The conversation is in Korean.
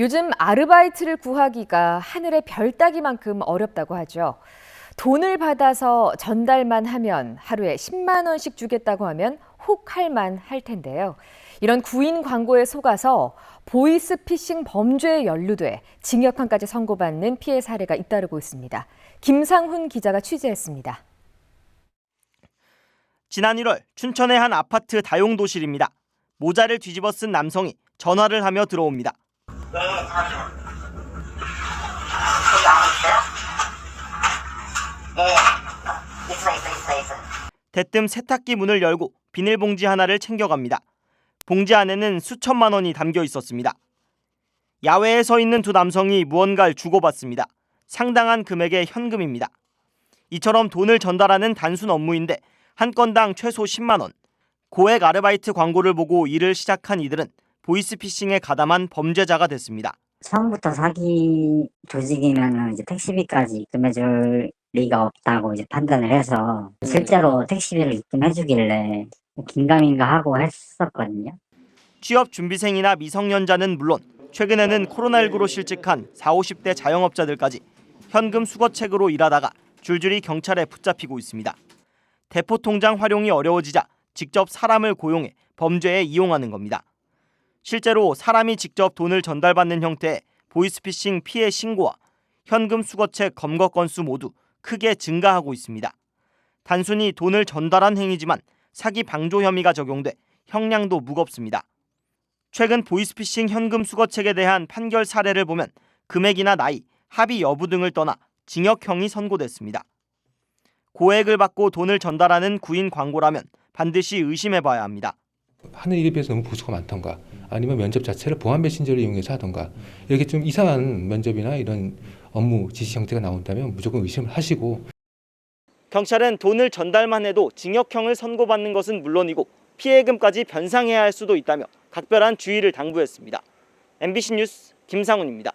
요즘 아르바이트를 구하기가 하늘의 별 따기만큼 어렵다고 하죠. 돈을 받아서 전달만 하면 하루에 10만 원씩 주겠다고 하면 혹 할만 할 텐데요. 이런 구인 광고에 속아서 보이스피싱 범죄에 연루돼 징역형까지 선고받는 피해 사례가 잇따르고 있습니다. 김상훈 기자가 취재했습니다. 지난 1월 춘천의 한 아파트 다용도실입니다. 모자를 뒤집어 쓴 남성이 전화를 하며 들어옵니다. 대뜸 세탁기 문을 열고 비닐봉지 하나를 챙겨갑니다. 봉지 안에는 수천만 원이 담겨 있었습니다. 야외에 서 있는 두 남성이 무언가를 주고받습니다. 상당한 금액의 현금입니다. 이처럼 돈을 전달하는 단순 업무인데 한 건당 최소 10만 원. 고액 아르바이트 광고를 보고 일을 시작한 이들은 보이스피싱에 가담한 범죄자가 됐습니다. 처음부터 사기 조직이면 이제 택시비까지 입금해줄 리가 없다고 이제 판단을 해서 실제로 택시비를 입금해주길래 긴가민가 하고 했었거든요. 취업 준비생이나 미성년자는 물론 최근에는 코로나19로 실직한 40, 50대 자영업자들까지 현금 수거책으로 일하다가 줄줄이 경찰에 붙잡히고 있습니다. 대포 통장 활용이 어려워지자 직접 사람을 고용해 범죄에 이용하는 겁니다. 실제로 사람이 직접 돈을 전달받는 형태의 보이스피싱 피해 신고와 현금 수거책 검거 건수 모두 크게 증가하고 있습니다. 단순히 돈을 전달한 행위지만 사기 방조 혐의가 적용돼 형량도 무겁습니다. 최근 보이스피싱 현금 수거책에 대한 판결 사례를 보면 금액이나 나이, 합의 여부 등을 떠나 징역형이 선고됐습니다. 고액을 받고 돈을 전달하는 구인 광고라면 반드시 의심해봐야 합니다. 하는 일에 비해서 너무 부수가 많던가 아니면 면접 자체를 보안 메신저를 이용해서 하던가 이렇게 좀 이상한 면접이나 이런 업무 지시 형태가 나온다면 무조건 의심을 하시고 경찰은 돈을 전달만 해도 징역형을 선고받는 것은 물론이고 피해금까지 변상해야 할 수도 있다며 각별한 주의를 당부했습니다. MBC 뉴스 김상훈입니다.